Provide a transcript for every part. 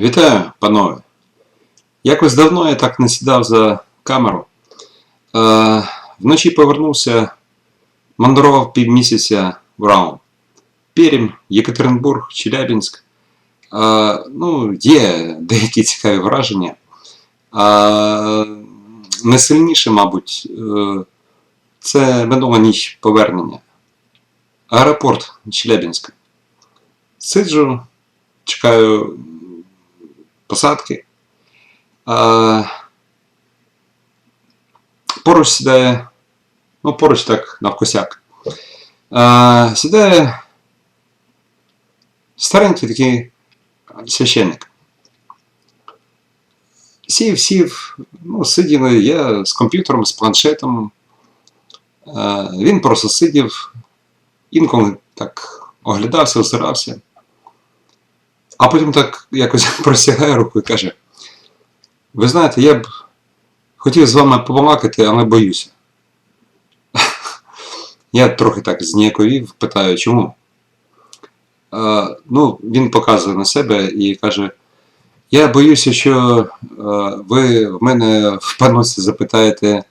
Вітаю, панове. Якось давно я так не сідав за камеру. Е, вночі повернувся, мандрував півмісяця в Раум. Пермь, Єкатеринбург, Челябінськ. Е, ну, є деякі цікаві враження. Е, найсильніше, мабуть, е, це минула ніч повернення. Аеропорт Челябінська. Сиджу, чекаю посадки. Поруч сідає, ну, поруч так навкосяк. Сідає старенький такий священник. Сів, сів, ну, сиділи, я з комп'ютером, з планшетом. Він просто сидів, інколи так оглядався, озирався. А потім так якось простягає руку і каже: Ви знаєте, я б хотів з вами побалакати, але боюся. Я трохи так зніяковів, питаю, чому? Е, ну, він показує на себе і каже: Я боюся, що е, ви в мене в паносі запитаєте,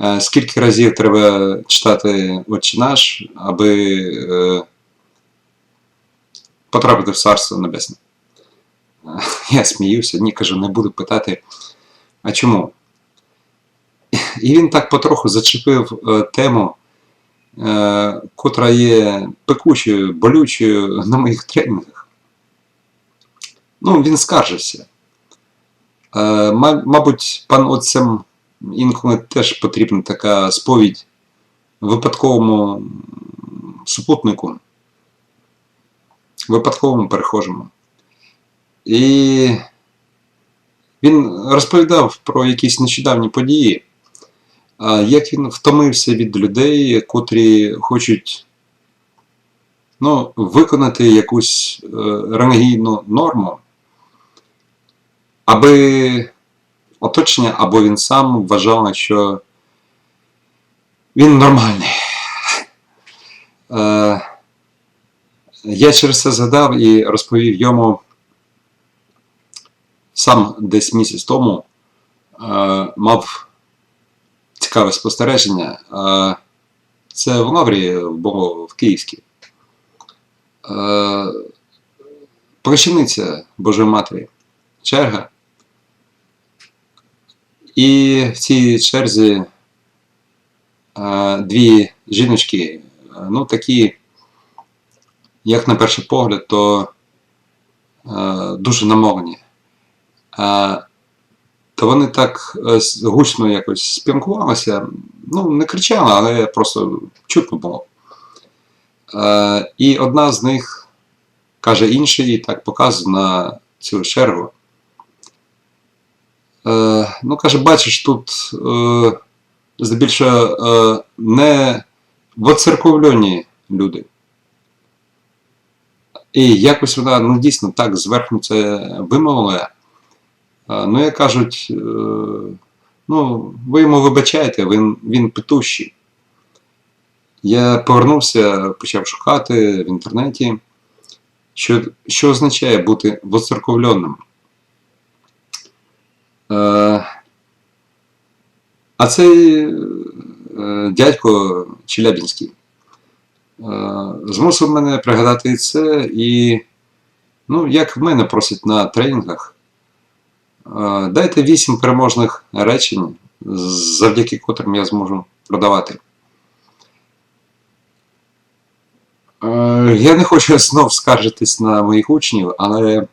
е, скільки разів треба читати Отче наш, аби е, потрапити в Царство Небесне. Я сміюся, ні, кажу, не буду питати, а чому? І він так потроху зачепив е, тему, е, котра є пекучою, болючою на моїх тренінгах. Ну, він скаржився. Е, мабуть, пан отцям інколи теж потрібна така сповідь випадковому супутнику випадковому перехожому. І він розповідав про якісь нещодавні події, як він втомився від людей, котрі хочуть ну, виконати якусь е, релігійну норму, аби оточення або він сам вважав, що він нормальний. Я через це згадав і розповів йому сам десь місяць тому е, мав цікаве спостереження. Е, це в Лаврі було в Київській. Е, Плащаниця Божої Матері, черга. І в цій черзі дві жіночки, ну такі як на перший погляд, то е, дуже намовлені. Е, то вони так е, гучно якось спілкувалися, ну, не кричали, але просто чутно було. Е, і одна з них каже іншій, так показує на цю чергу. Е, ну, каже, бачиш, тут е, здебільшого е, не воцерковлені люди. І якось вона ну, дійсно так зверху це вимовила. Ну, як кажуть, е, ну, ви йому вибачаєте, він, він петущий. Я повернувся, почав шукати в інтернеті, що, що означає бути воцерковленим. Е, А цей е, дядько Челябінський е, змусив мене пригадати і це, і ну, як в мене просять на тренінгах, е, дайте вісім переможних речень, завдяки котрим я зможу продавати. Е, Я не хочу знов скаржитись на моїх учнів, але,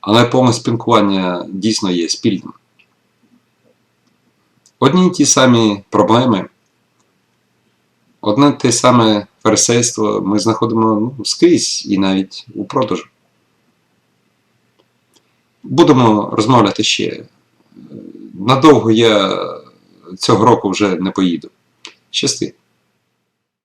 але повне спілкування дійсно є спільним. Одні й ті самі проблеми, одне те саме фарисейство ми знаходимо ну, скрізь і навіть у продажу. Будемо розмовляти ще. Надовго я цього року вже не поїду. Щасти.